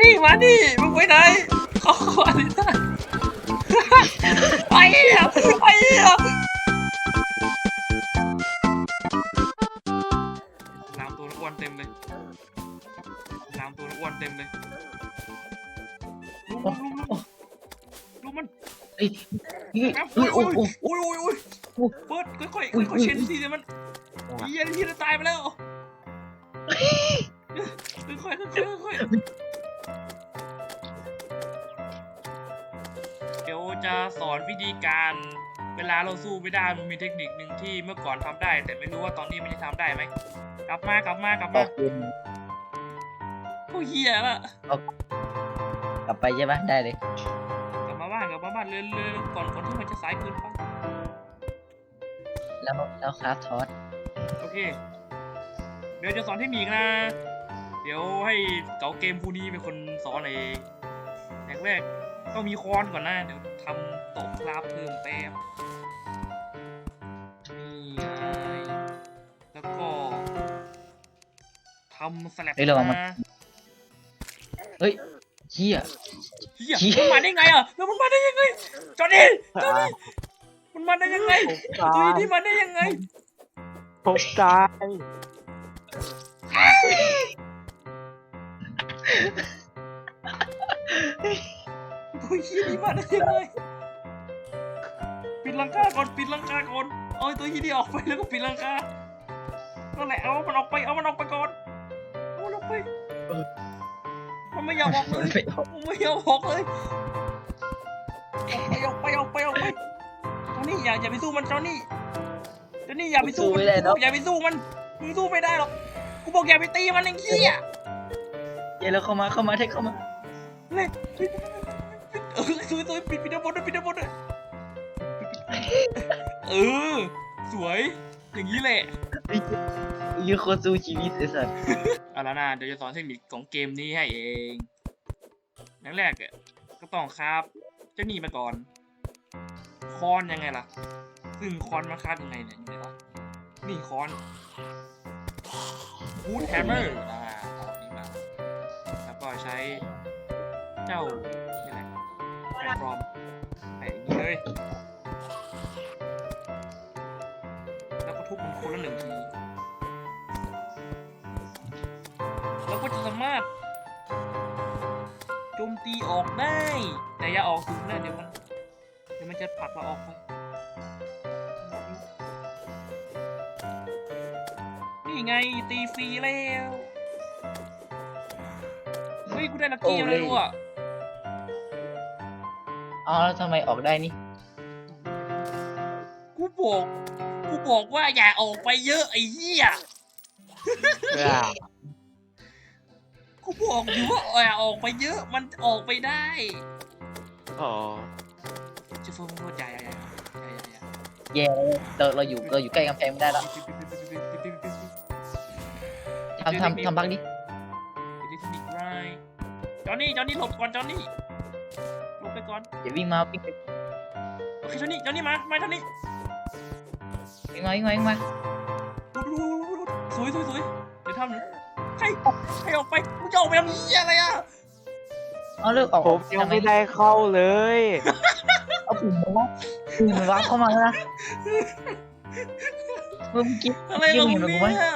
นี่มานี่มึงไปไหนเขาขวานี่ได้ไอ้เหี้ยไอ้เหี้ยน้ำตัวนักอ้วนเต็มเลยน้ำตัวนักอ้วนเต็มเลยลุมลุมลุมลุมลุมมันเอ้ยนี่ครับอุ้อุ้ยยโอ้อุ้ยโหอุ้ยอุ้ยอุ้ยเปิดค่อยๆค่อยๆเช็ดทีเดียวมันเฮียทีจะตายไปแล้วค่อยๆค่อยๆ จะสอนวิธีการเวลาเราสู้ไม่ได้มันมีเทคนิคหนึ่งที่เมื่อก่อนทำได้ แต่ไม่รู้ว่าตอนนี้มันจะทำได้ไหมกลับมากลับมากลับอมาอกเย็นโอ้เฮียละกลับไปใช่ปะได้เลยกลับมาบ้านกลับมาบ้านเร็วๆก่อนก่อนที่มันจะสายเกินไปแล้วแล้วคราฟทอสโอเค เดี๋ยวจะสอนเทคนิคนะ เดี๋ยวให้เก๋าเกมผู้นี้เป็นคนสอนเองอย่างแรก ต้องมีค้อนก่อนนะเดี๋ยวทำโต๊ะคราฟเพิ่มแป๊บนี่ไงแล้วก็ทำสลับเฮ้ยระวังมันนะเฮ้ยเฮีย เฮียเหี้ย มันมาได้ไงอะแล้วมันมาได้ยังไงจอนี่จอนี่มันมาได้ยังไงตัวนี้มาได้ยังไงผมตา ยตัวเฮียนี่มาได้ยังไงปิดลังกาก่อนปิดลังกาก่อนเอาไอ้ตัวเฮียนี่ออกไปแล้วก็ปิดลังกานั่นแหละเอามันออกไปเอามันออกไปก่อนเอามันออกไปมันไม่ยอมออกเลยไม่ออกมันไม่ยอมออกเลยออกไปออกไปออกไปออกไปจอนี่อย่าอย่าไปสู้มันจอนี่จอนี่อย่าไปสู้มันอย่าไปสู้มันมึงสู้ไม่ได้หรอกกูบอกอย่าไปตีมันไอ้เหี้ย เดี๋ยวเราเข้ามาเข้ามาเทคเข้ามา เล่นปิดเออ สวยสวยปิดปิดด้านบนด้วยปิดด้านบนด้วยเออ สวย อย่างนี้แหละ ยูโคตรสู้ชีวิตไอ้สัสเอาละนะเดี๋ยวจะสอนเทคนิคของเกมนี้ให้เองอย่างแรกอะก็ต้องครับเจ้าหนี้มาก่อน คอนยังไงล่ะ ซึ่งคอนมาคาดยังไงเนี่ยอยู่ไหนวะนี่คอนวูดแฮมเมอร์อ่าเอาอันนี้มา แล้วก็ใช้เจ้านี่แหละแพลตฟอร์มไอ้นี่เลยแล้วก็ทุบมันคนละหนึ่งที แล้วก็จะสามารถโจมตีออกได้ แต่อย่าออกสูงนะเดี๋ยวมัน เดี๋ยวมันจะผลักเราออกไป นี่ไงตีฟรีแล้ว เฮ้ย กูได้ลักกี้อะไรรู้อะ อ๋อแล้วทำไมออกได้นี่ กูบอกกูบอกว่าอย่าออกไปเยอะไอ้เหี้ยกูบอกอยู่ว่าอย่าออกไปเยอะมันออกไปได้อ๋อจะฟังพูดใหญ่ใหญ่ใหญ่ใหญ่ใหญ่แย่เราเราอยู่เราอยู่ใกล้กำแพงไม่ได้แล้วทำทำทำบักดิจอห์นนี่จอห์นนี่หลบก่อนจอห์นนี่หลบไป ก่อนเดี๋ยววิ่งมาวิ่งไปโอเคจอห์นนี่จอห์นนี่มามาจอห์นนี่วิ่งมาวิ่งมาวิ่งมาสวยสวยสวยเดี๋ยวทำหนึ่งใครใครออกไปมึงจะออกไปทำเหี้ยอะไรอะเอาเลิกออกผมยังไม่ได้เข้าเลยเอาปุ่มมาว่าปุ่มมันวาร์ปเข้ามาแล้วนะเมื่อกี้อะไรเมื่อขกี้องมึงเห็นมันกูไหมเนี่ย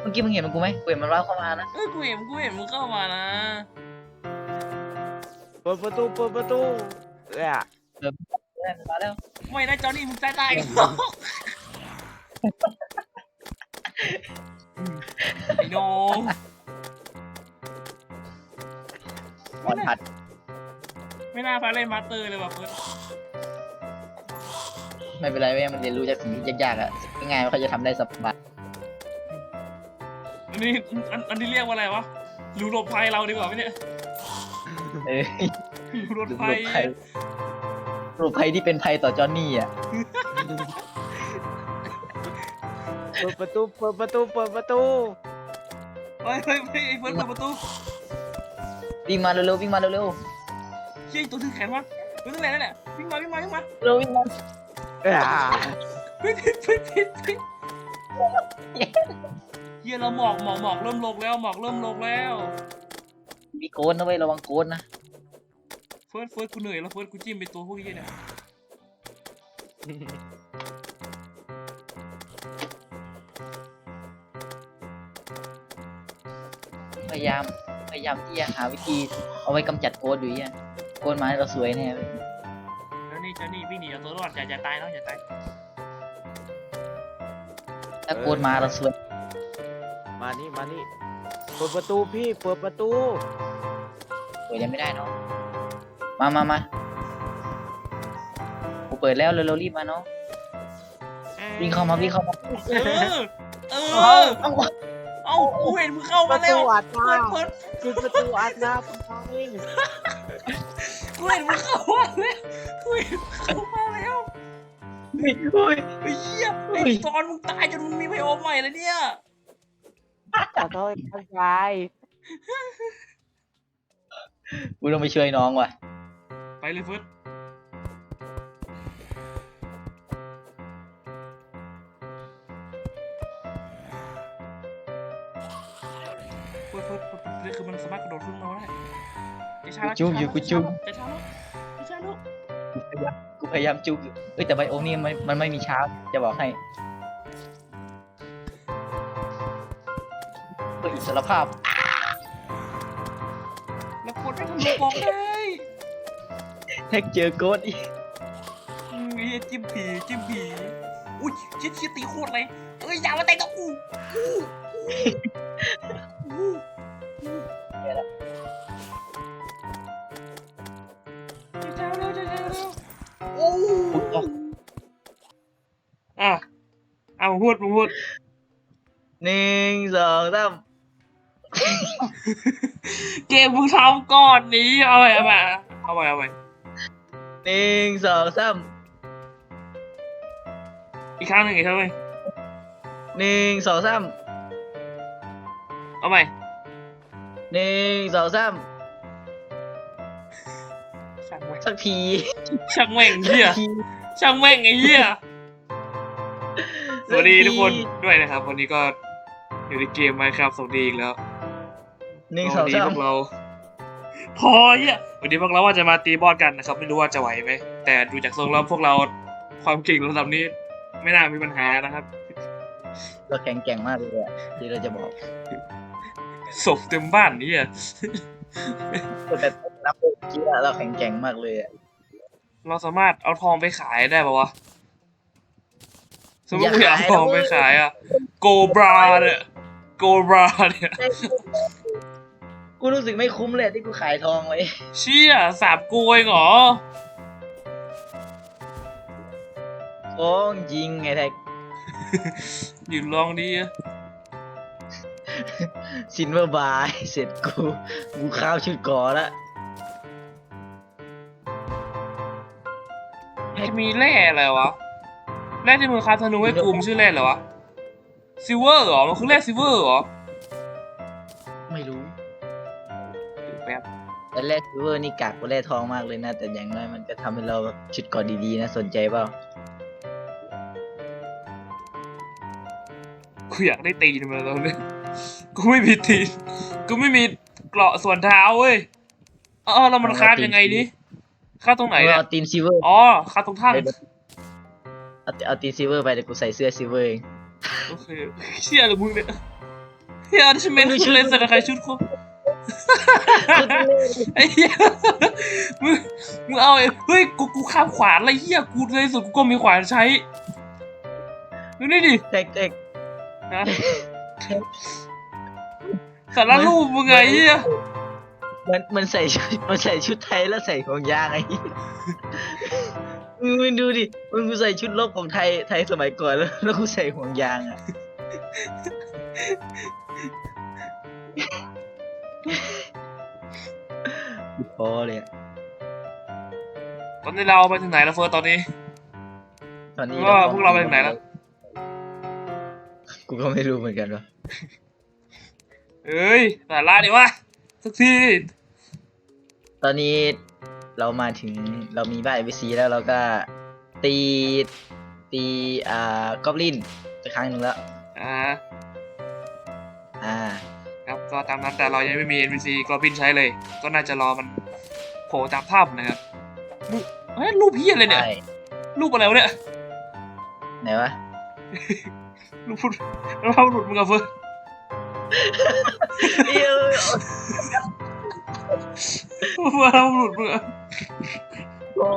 เมื่อกี้มึงเห็นมันกูไหมกูเห็นมันวาร์ปเข้ามานะเออกูเห็นกูเห็นมึงเข้ามานะ เปิดประตูเปิดประตูเอ้ยเออมันมาแล้วไม่นะจอห์นนี่มึงตายตายกันไอ้น้องบอลผัดไม่น่าพาเล่นมาสเตอร์เลยว่ะเฟิร์สไม่เป็นไรเว้ยมันเรียนรู้จากสิ่งที่ยากๆอะง่ายๆมันเขาจะทำได้สบายอันนี้อันอันนี้เรียกว่าอะไรวะรูหลบภัยเราดีกว่าไหมเนี่ย เออรูหลบรูปภัยภัยรูปภัยที่เป็นภัยต่อจอห์นนี่อะเปิดประตูเปิดประตูเปิดประตูเฮ้ยเฮ้ยเฮ้ยไอ้เฟิร์สเปิดประตูวิ่งมาเร็วๆวิ่งมาเร็วเฮ้ยตัวถือแขนวะเฮ้ยนั่นแหละนั่นแหละวิ่งมาวิ่งมาวิ่งมาๆเร็ววิ่งมาเอ้ยผิดผิดผิดผิดผิดเฮียเราหมอกหมอกหมอกเริ่มลงแล้วหมอกเริ่มลงแล้ว มีโกนนะเว้ยระวังโกนนะเฟิร์สเฟิร์สกูเหนื่อยแล้วเฟิร์สกูจิ้มไปตัวพวกนี้เนี่ยพยายามพยายามที่จะหาวิธีเอาไว้กำจัดโกนอยู่เนี่ยโกนมาให้เราสวยแน่เลยแล้วนี่เจ้านี่วิ่งหนีเอาตัวรอดอย่าอย่าตายน้องอย่าตายถ้าโกนมาเราสวย มานี่มานี่เปิดประตูพี่เปิดประตูเปิดยังไม่ได้เนาะมามามากูเปิดแล้วเร็วๆรีบมาเนาะวิ่งเข้ามาวิ่งเข้ามาเออเอเอ้าอเอ้าเอ้ากูเห็นมึงเข้าปมาระแล้ตูวอัดหน้าเฟิร์สเฟิร์สปิดประตูอัดหน้าผมเองกูเห็นมึงเข้ามาแล้วกูเห็นมึงเข้ามาแล้วเฮ้ยเฮ้ยไอ้เหี้ยไอ้เฮ้ยตอนมึงตายจนมึงมีไพโอใหม่เลยเนี่ย ขอโทษท่านชายกูต้องไปช่วยน้องว่ะ ไปเลยเฟิร์สเฟิร์สเฟิร์สเฟิร์สเฟิร์สคือมันสามารถกระโดดขึ้นมาได้จะช้าแล้วกูจุกอยู่กูจุกจะช้าแล้วจะช้าแล้วกูพยายามจุกอยู่เอ้ยแต่ไบโอมนี่มันมันไม่มีชาร์จจะบอกให้ พื่ออิสรภาพแล้วกดไม่ทะลุบอกเลยแท็กเจอโกดอีกอืมไอ้เหี้ยจิ้มผีจิ้มผีอุ้ยเชี่ยเชี่ยตีโคตรเลยเอ้ยอย่ามาแต่งกับกูกูกูจะเช้าแล้วจะเช้าแล้วโอ้อะเอามึงพูดมึงพูดหนึ่งสองสาม เกมมึงทำก่อนนี้ เอาไปเอาไปเอาไปเอาไปหนึ่งสองสามอีกครั้งหนึ่งอีกครั้งหนึ่งหนึ่งสองสามเอาไปหนึ่งสองสามช่างแม่งสักทีช่างแม่งเหี้ยสักทีช่างแม่งไอ้เหี้ยสวัสดีสัทุกคนทีด้วยนะครับ วันนี้ก็อยู่ในเกม Minecraft สวัสดีอีกแล้ว หนึ่งสองวันสานี้มพวกเรา พอเหี้ยวันนี้พวกเราว่าจะมาตีบอสกันนะครับ ไม่รู้ว่าจะไหวไหม แต่ดูจากทรงแล้วพวกเราความเก่งระดับนี้ ไม่น่ามีปัญหานะครับ เราแข็งแกร่งมากเลยอะที่เราจะบอกศพเต็มบ้านนี่อะแต่นับเมื่อกี้อะเราแข็งแกร่งมากเลยอะเราสามารถเอาทองไปขายได้ปะวะ สมมติกูอยากเอาทองไปขายอะโกบราเนี่ยโกบราเนี่ย กูรู้สึกไม่คุ้มเลยที่กูขายทองไว้ เชี่ยสามกูเองเหรอ ของจริงไงแท็กยืนลองดีอะซินเวอร์บายเสร็จกู กูข้าวชุดก่อละจะมีแร่อะไรวะ แร่ที่มือคาธนูให้กูมนชื่อแร่อะไรวะซิลเวอร์เหรอ มันคือแร่ซิลเวอร์เหรอ บแต่แรกซิลเวอร์นี่กากกว่าแร่ทองมากเลยนะ แต่อย่างน้อยมันก็ทำให้เราแบบชุดก่อดีๆนะสนใจเปล่ากูอยากได้ตีนมาแล้วเนี่ยกูไม่มีตีนกูไม่มีเกราะส่วนเท้าเว้ยเออแล้วมันคาดยังไงนี่คาดตรงไหนเนี่ยเอาตีนซิลเวอร์อ๋อคาดตรงท่างเอาเอาตีนซิลเวอร์ไปเดี๋ยวกูใส่เสื้อซิลเวอร์เองโอเคเชี่ยเลยมึงเนี่ยเฮียอันนี้เป็นชุดเลนส์แต่ใครชุดเขา ไอ้เหี้ยมึงมึงเอาไอ้เฮ้ยกูกูข้ามขวานอะไรเหี้ยกูในที่สุดกูก็มีขวานใช้ดูนี่ดิแท็กแท็กนะสารรูปมึงไงเหี้ยมันมันใส่ชุดมันใส่ชุดไทยแล้วใส่ของยางไอ้มึงมึงดูดิมึงกูใส่ชุดลบของไทยไทยสมัยก่อนแล้วแล้วกูใส่ห่วงยางอะ อเลยอะตอนนี้เราไปถึงไหนแล้วเฟิร์สตอนนี้ ตอนนี้ว่าพวกเราไปถึงไหนแล้ว กูก็ไม่รู้เหมือนกันว่าเอ้ยสาระดิวะสักทีตอนนี้เรามาถึงเรามีบ้านเอวีซีแล้วเราก็ตีตีอ่ากอบลินไปครั้งหนึ่งแล้ว อ่า อ่า ครับก็ตามนั้นแต่เรายังไม่มี NPC กรอบินใช้เลย ก็น่าจะรอมันโผล่ตามภาพนะครับรูปเฮ้ยรูปพี่อะไรเนี่ย ใช่รูปอะไรวะเนี่ย ไหนวะ รูปพุดแล้วเราหลุดมึงกับเฟิร์นเอ้ยว่าเราหลุดมึงอะโอ้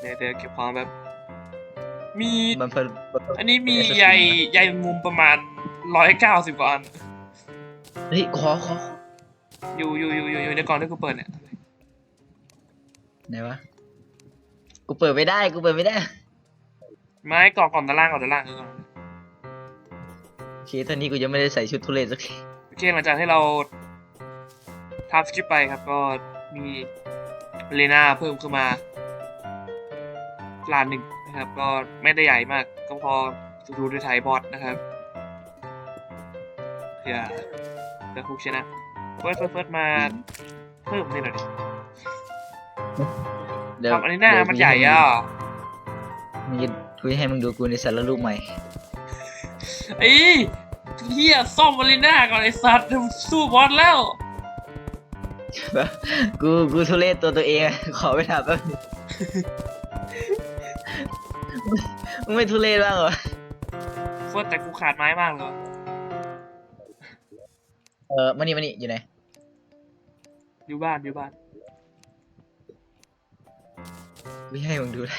เดี๋ยวเดี๋ยวเก็บของแบบ มี มันเพิ่นอันนี้มีใยใยมุมประมาณร้อยเก้าสิบกว่าอัน เฮ้ยขอขอขออยู่อยู่อยู่อยู่อยู่ในกล่องที่กูเปิดเนี่ยไหนวะ กูเปิดไม่ได้ กูเปิดไม่ได้ ไม้กล่องกล่องด้านล่างกล่องด้านล่างคือก่อนโอเคตอนนี้กูยังไม่ได้ใส่ชุดทุเรศสักทีโอเคหลังจากที่เราทำสคริปต์ไปครับก็มีเลน่าเพิ่มขึ้นมาล้านหนึ่งนะครับ ก็ไม่ได้ใหญ่มาก ก็พอดูด้วยไทยบอสนะครับ เพื่อเพื่อคุกชนะเฟิร์สเฟิร์สเฟิร์สมาเพิ่มนิดหน่อยดิเดี๋ยวทำอันนี้หน้ามันใหญ่อะมึงจะคุยให้มึงดูกูในสารรูปใหม่ไอ้เฮียซ่อมมารีน่าก่อนไอ้สัตว์สู้บอสแล้วกูกูทุเรศตัวตัวเองอะขอไปถามแป๊บนึงมึงไม่ทุเรศบ้างเหรอเฟิร์สแต่กูขาดไม้มากเลย เออมานี่มานี่อยู่ไหนอยู่บ้านอยู่บ้านกูให้มึงดูได้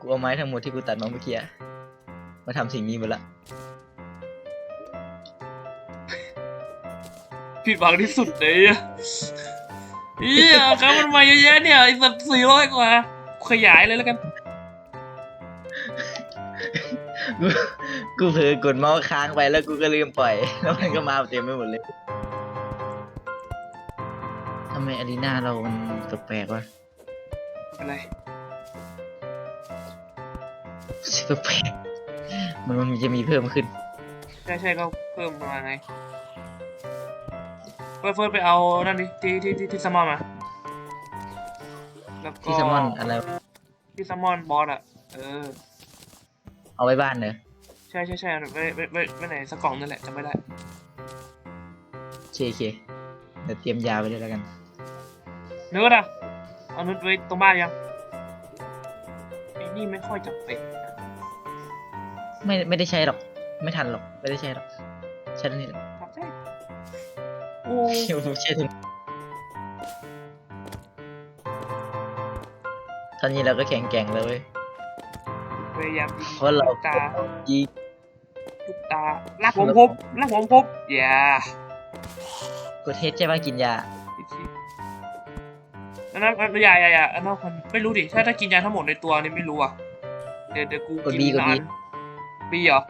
กูเอาไม้ทั้งหมดที่กูตัดมาเมื่อกี้อะมาทำสิ่งนี้หมดละ ผิดหวังที่สุดเลยอะเฮียครับมันมาเยอะแยะเนี่ยไอ้สัตว์สี่ร้อยกว่า ขยายเลยแล้วกัน กูกูเผลอกดเมาส์ค้างไปแล้วกูก็ลืมปล่อย แล้วมันก็มาเต็มไปหมดเลยทำไมอารีนาเรามันแปลกๆวะอะไรแปลกๆมันมันจะมีเพิ่มขึ้น ใช่ใช่ก็เพิ่มมาไงเฟิร์สเฟิร์สไปเอานั่นดิที่ที่ที่ที่ซัมมอนมาแล้วก็ที่แซลมอนอะไร ที่ซัมมอนบอสอะเออ เอาไว้บ้านเนอะใช่ใช่ใช่ไว้ไว้ไว้ไว้ไหนสักกล่องนั่นแหละจำไม่ได้โอเคโอเคเดี๋ยวเตรียมยาไว้ด้วยแล้วกันเนื้ออะเอานุดไว้ตรงบ้านยังไอ้นี่ไม่ค่อยจำเป็นไม่ไม่ได้ใช้หรอก ไม่ทันหรอกไม่ได้ใช้หรอกใช้ตรงนี้แหละทำใช่โอ้เดี๋ยวผมใช้ตรงตอนนี้เราก็แข็งแกร่งแล้วเว้ยพยายามยิงเพราะเราลูกตา ยิง ลูกตาลากผมพบลากผมพบอย่ากดเทสใช่ป่ะกินยาอีกทีอันนั้นอันยายายาอันนั้นมันไม่รู้ดิถ้าถ้ากินยาทั้งหมดในตัวนี่ไม่รู้อะเดี๋ยวเดี๋ยวกูกดกิน B กด B นานบีเหรอ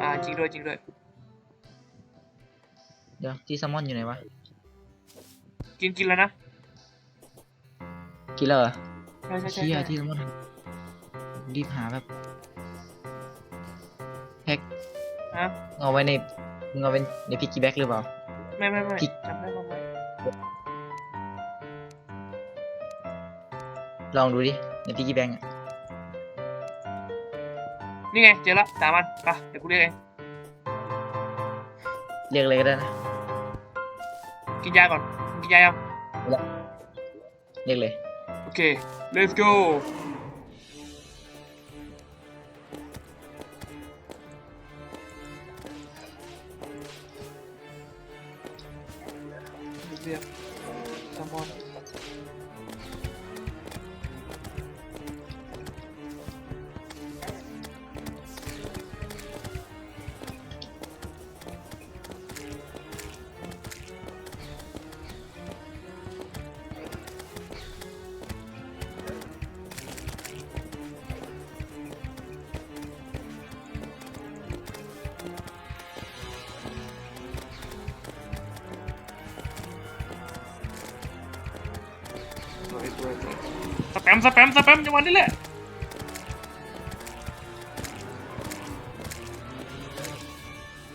อ่าจริงด้วยจริงด้วยเดี๋ยวที่แซลมอนอยู่ไหนวะกินกินแล้วนะกินแล้วเหรอใช่ใช่ใช่เชี่ยใช่ที่แซลมอนรีบหาแบบ ฮะ เอาไว้ในมึงเอาไว้ในพิกกี้แบ็กหรือเปล่า ไม่ไม่ไม่พริกจำได้บ้างไหมลองดูดิ ในพิกกี้แบ็กอะนี่ไงเจอละตามมันไปเดี๋ยวกูเรียกเองเรียกเลยก็ได้นะ กินยาก่อนกินยายังเรียกเลย โอเค let's go เรีย สแปมสแปมสแปมจังหวะนี้แหละ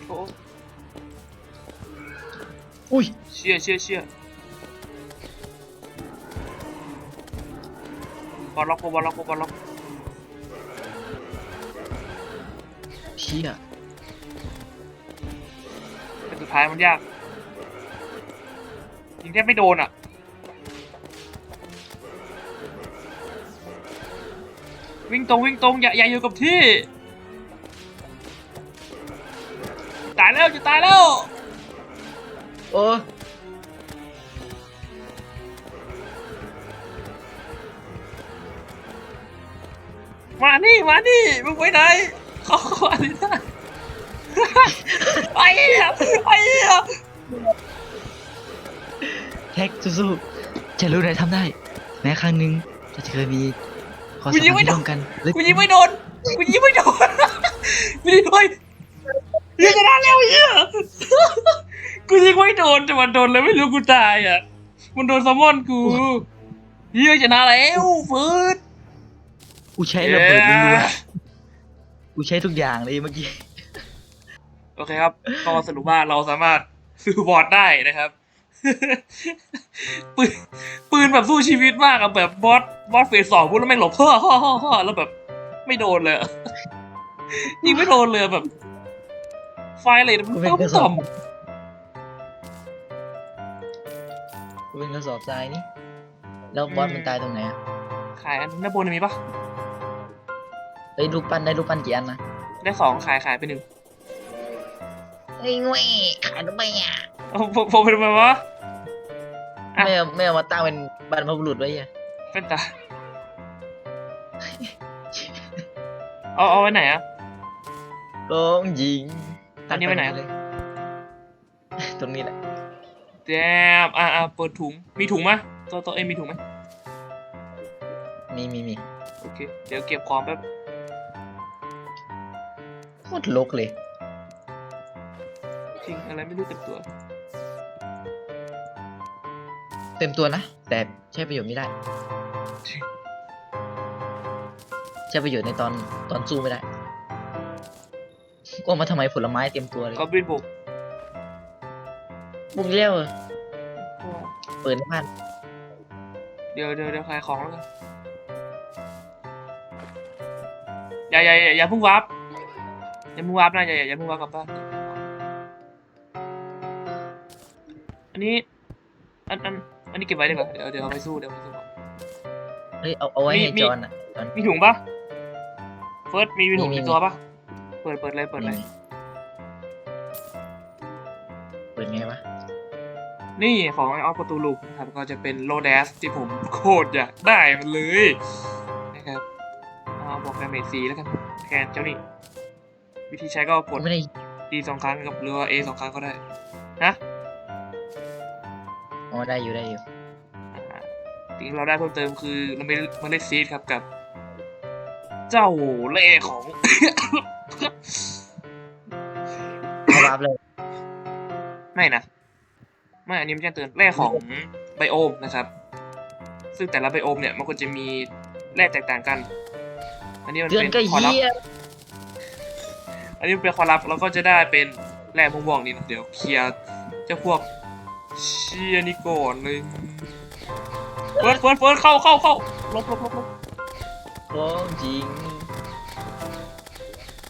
โอ้อุ้ยเชี่ยเชี่ยเชี่ยบอลล็อกบอลล็อกบอลล็อกเชี่ยแต่สุดท้ายมันยากยิงแทบไม่โดนอะ วิ่งตรงวิ่งตรงอย่าอย่าอยู่กับที่ ตายแล้วจะตายแล้ว โอ้มานี่มานี่มึงไปไหนเข้าเข้าอันนี้ได้ไอ้เหี้ยไอ้เหี้ยแท็กสู้ๆจะรู้นายทำได้ แม้ครั้งหนึ่งเราจะเคยมี ความกูสัมยิพังนธ์ไม่ที่โดร่วนมกันและกูยิงไม่โดนกูยิงไม่โดนนี่เฮ้ยเฮียชนะแล้วเฮียกูยิงไม่โดนแต่มันโดนเลยไม่รู้กูตายอะ มันโดนแซลมอนกูเฮียชนะแล้วฟืดกูใช้ระเบิดรัวๆกูใช้ทุกอย่างเลยเมื่อกี้ โอเคครับก็สรุปว่าเราสามารถซื้อบอร์ดได้นะครับ ปืนปืนแบบสู้ชีวิตมากอะแบบบอสบอสเฟสสองพูดแล้วแม่งหลบฮ่อฮ่อฮ่อฮ่อแล้วแบบ ไม่โดนเลยอะยิงไม่โดนเลยอะแบบ ไฟอะไรมันกูเป็นต้มกระสอต่บกูเป็นกระสอบทรายนี่ แล้วบอสมันตายตรงไหนอะำขายอันด้านบนมีปะเฮ้ยลูกปั้นได้ลูกปั้นกี่อันนะได้สองขายขายไปหนึ่งเฮ้ยงวยขายทำไมอะ เอาผมผมเป็นไงวะ อะ ไม่เอาไม่เอามาตั้งเป็นบรรพบุรุษไว้อะเป็นตาเอาเอาไว้ไหนอะ ร้องยิงอันนี้ไว้ไหน เลย ตรงนี้แหละแจมอ่าอ่าเปิดถุง มีถุงมะตัวตัวเองมีถุงไหมมีมีมีโอเค เดี๋ยวเก็บของแป๊บ โคตรลกเลย จริงอะไรไม่รู้เต็มตัว เต็มตัวนะ แต่ใช้ประโยชน์ไม่ได้ ใช้ประโยชน์ในตอนตอนสู้ไม่ได้ก็มาทำไมผลไม้เต็มตัวเลยก็บินบุกบุกเลี้ยวเหรอเปิดบ้านเดี๋ยวเดี๋ยวเดี๋ยวขายของแล้วกันอย่าอย่าอย่าอย่าเพิ่งวาร์ปอย่าเพิ่งวาร์ปนะอย่าอย่าอย่าเพิ่งวาร์ปกลับบ้านอันนี้อันอัน อันนี้เก็บไว้ดีกว่าเดี๋ยวเดี๋ยวเอาไปสู้เดี๋ยวเอาไปสู้ก่อนเฮ้ยเอาเอาไว้มีให้มีจอนอะจอน มีถุงปะเฟิร์สมีมีถุงมีในมีตัวปะเปิดเปิดเลยเปิดเลยนี่เปิดไงวะนี่ของไอออฟประตูลูกนะครับก็จะเป็นโลแดสที่ผมโคตรอยากได้มันเลยนะครับเอาบอกดาเมจซีแล้วกันแทนเจ้านี่วิธีใช้ก็กด ไม่ได้ดีสองครั้งกับหรือว่า A สองครั้งก็ได้นะ อ๋อได้อยู่ได้อยู่อ่าสิ่งที่เราได้เพิ่มเติมคือเราไม่มาเล่นซีดครับกับ เจ้าเล่ของ เอาวาร์ปเลย ไม่นะ ไม่อันนี้ไม่แจ้งเตือนแร่ของไบโอมนะครับ ซึ่งแต่ละไบโอมเนี่ยมันก็จะมีแร่แตกต่างกัน อันนี้มันเดือนเป็นก็คอลับเฮียอันนี้มันเป็นคอลับเราก็จะได้เป็นแร่ม่วงๆนี่นะเดี๋ยวเคลียร์เจ้าพวก เชียนี่ก่อนเลยเฟิร์สเฟิร์สเฟิร์สเข้าเข้าเข้าลบลบลบลบร้องจริง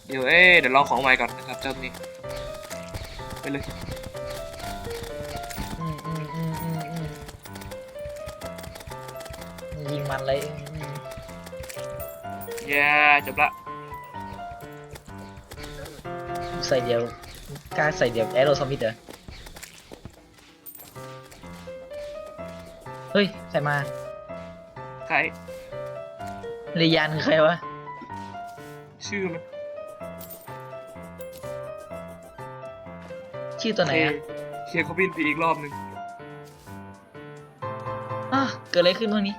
เดี๋ยวเอ๊เดี๋ยวลองของใหม่ก่อนนะครับเจ้านี้ไปเลยอืมอืมอืมอืมอืมยิงมันเลยอืมแย่จบละใส่เดียวกล้าใส่เดียวแอโรซอมิดเหรอ ฮ้ยใครมาใครเรยานคือใครวะ ชื่อมันชื่อตัวไหนอะเคลียร์เขาบินไปอีกรอบหนึ่งอะเกิดอะไรขึ้นตรงนี้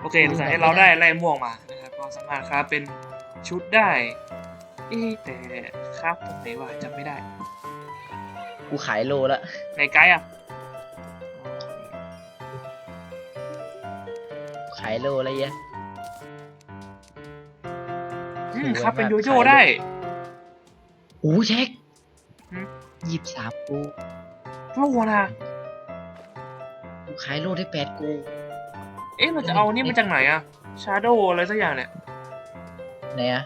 โอเคหลังจากที่เราได้ไล่ม่วงมานะครับก็สามารถคราฟเป็นชุดได้เอ๊ะแต่คราฟตรงไหนวะจำไม่ได้ กูขายโลละในไกด์อะขายโลอะไรเงี้ยอืมสวยครับเป็นมากโยโย่ขายได้โอ้เช็คหืมยี่สิบสามกูโลนะโกูขายโลได้แปดกู เอ๊ะเราจะเอานี่มาจากไหนอะชาโดอะไรสักอย่างเนี่ยไหนอะ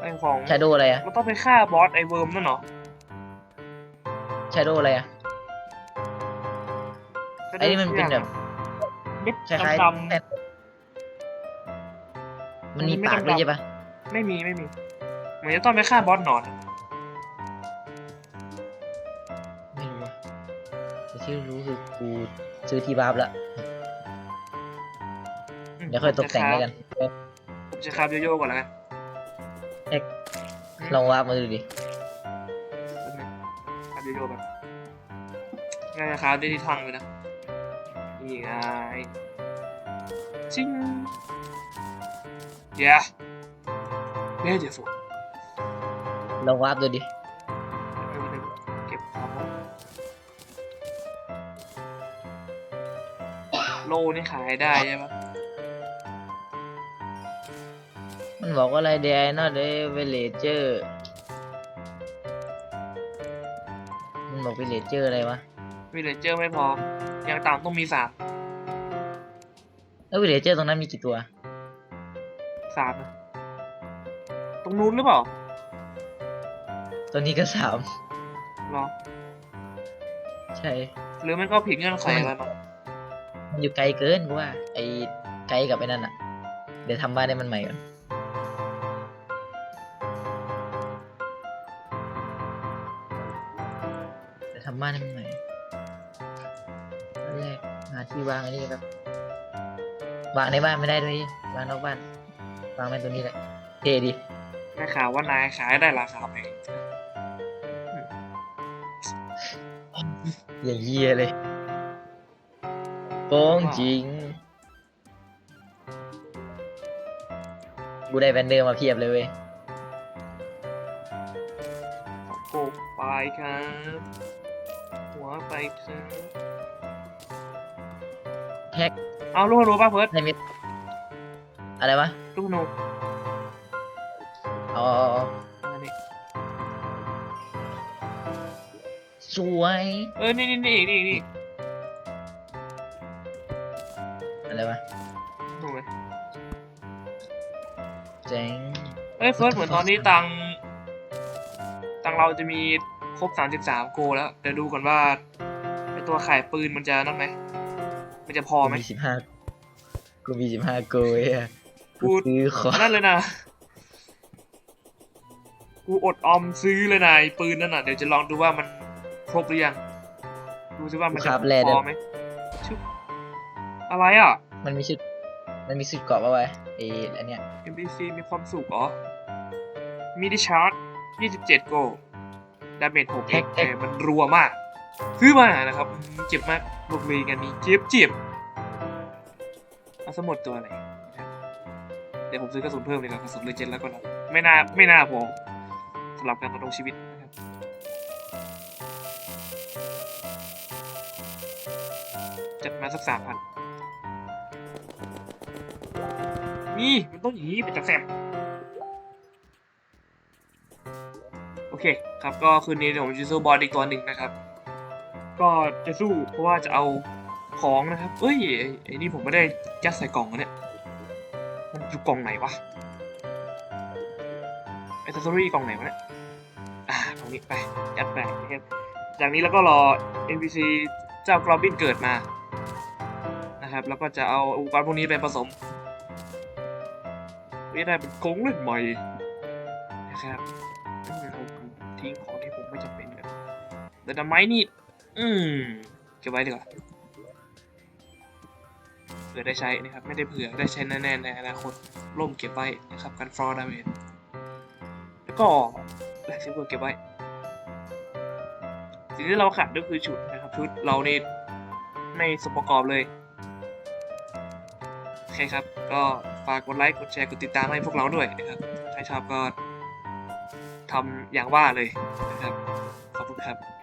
ไอของชาโดอะไรอะเราต้องไปฆ่าบอสไอเวิร์มนั่นเหรอ ชาโดอะไรอะไอ้นี่มันเป็นแบบเม็ดคล้ายดำๆแต่มันมีปากด้วยใช่ปะๆไม่มีไม่มีเหมือนจะต้องไปฆ่าบอสหนอน ไม่รู้อะแต่ที่รู้คือกูซื้อที่บาร์บแล้วเดี๋ยวค่อยตกแต่งแล้วกันผมจะคาบโยโย่ก่อนแล้วกัน ลองวาร์ปมาดูดิ นะครับได้ที่ทางเลยนะนี่ไงชิง yeah beautiful ลองวาร์ปดูดิเก็บของโลนี่ขายได้ใช่ปะมันบอกว่าอะไรเดียนอตเดเวลเจอร์มันบอกเวลเจอร์อะไรวะ วิลเลเจอร์ไม่พอ อย่างต่ำต้องมีสามแล้วเวลเจอร์ตรงนั้นมีกี่ตัวสามนะตรงนู้นหรือเปล่าตัวนี้ก็สามรอใช่หรือมันก็ผิดเงื่อนไขอะไรมามันอยู่ไกลเกินกูว่า ไอ้ไกลกับไอ้นั่นอะ เดี๋ยวทำบ้านให้มันใหม่ก่อนเดี๋ยวทำบ้านให้มันใหม่อันแรกหา ที่วางอันนี้ครับ วางในบ้านไม่ได้ด้วยวางนอกบ้าน วางไว้ตรงนี้แหละเท่ดีได้ข่าวว่านายขายได้ราคาแพงอย่างเยี่ยเลยโป้งจริง กูได้แบนเดอร์มาเพียบเลยเว้ยโกบไปครับ หัวไปครับแท็ก เอาลูกรู้ป่ะเพิร์ดในมิดอะไรวะลูกหนูอ๋ออ๋ออ๋ออันนี้สวยเออนี่นี่นี่นี่นี่อะไรวะถูกไหมเจ๋งเอ้ยเฟิร์สเหมือนตอนนี้ตังตังเราจะมีครบ 33 โกแล้วเดี๋ยวดูก่อนว่าไอตัวขายปืนมันจะนั่นไหม มันจะพอไหมกูมีสิบห้ากูมีสิบห้าโกยอะกูกูซื้อของนั่นเลยนะกูอดออมซื้อเลยนะไอ้ปืนนั่นน่ะเดี๋ยวจะลองดูว่ามันครบหรือยังดูซิว่ามันจะพอไหมชึบอะไรอะ มันมีชุดมันมีชุดเกราะปะวะไอ้อันเนี้ย NPC มีความสุขเหรอมีดิชาร์จ27 โกดาเมจ6แท็กแท็แต่กมันรัวมาก ซื้อมานะครับเจ็บมากบวกเลยกันนี้เจ็บเจ็บเอาสมุดตัวอะไรนเดี๋ยวผมซื้อกระสุนเพิ่มเลยครับกระสุนเลยเจ็ดแล้วก็นะไม่น่าไม่น่าพอสำหรับการต่องชีวิตนะครับจัดมาสักสามพันนี่มันต้องอย่างนี้เป็นจักแสบโอเคครับก็คืนนี้เดี๋ยวผมจะสู้บอสอีกตัวหนึ่งนะครับ ก็จะสู้เพราะว่าจะเอาของนะครับเอ้ยไอ้นี่ผมไม่ได้ยัดใส่กล่องนะเนี่ยมันอยู่กล่องไหนวะไอซัซอรี่กล่องไหนวะเนี่ยอ่ากล่องนี้ไปยัดไปนะครับจากนี้แล้วก็รอ NPC เจ้ากรอบบินเกิดมานะครับ แล้วก็จะเอาอุปกรณ์พวกนี้ไปผสมไม่ได้เป็นกงเล่นใหม่นะครับทิ้งของที่ผมไม่จำเป็นกันแต่ทำไมนี่ อืมเก็บไว้ดีกว่าเผื่อได้ใช้นะครับ ไม่ได้เผื่อได้ใช้แน่ๆในอนาคตร่มเก็บไว้นะครับกันฟรอดาเมจแล้วก็แหลกซิเวอร์เก็บไว้ สิ่งที่เราขาดก็คือชุดนะครับชุดเรานี่ไม่สมประกอบเลยโอเคครับ ก็ฝากกดไลค์กดแชร์กดติดตามให้พวกเราด้วยนะครับใครชอบก็ทำอย่างว่าเลยนะครับ ขอบคุณครับ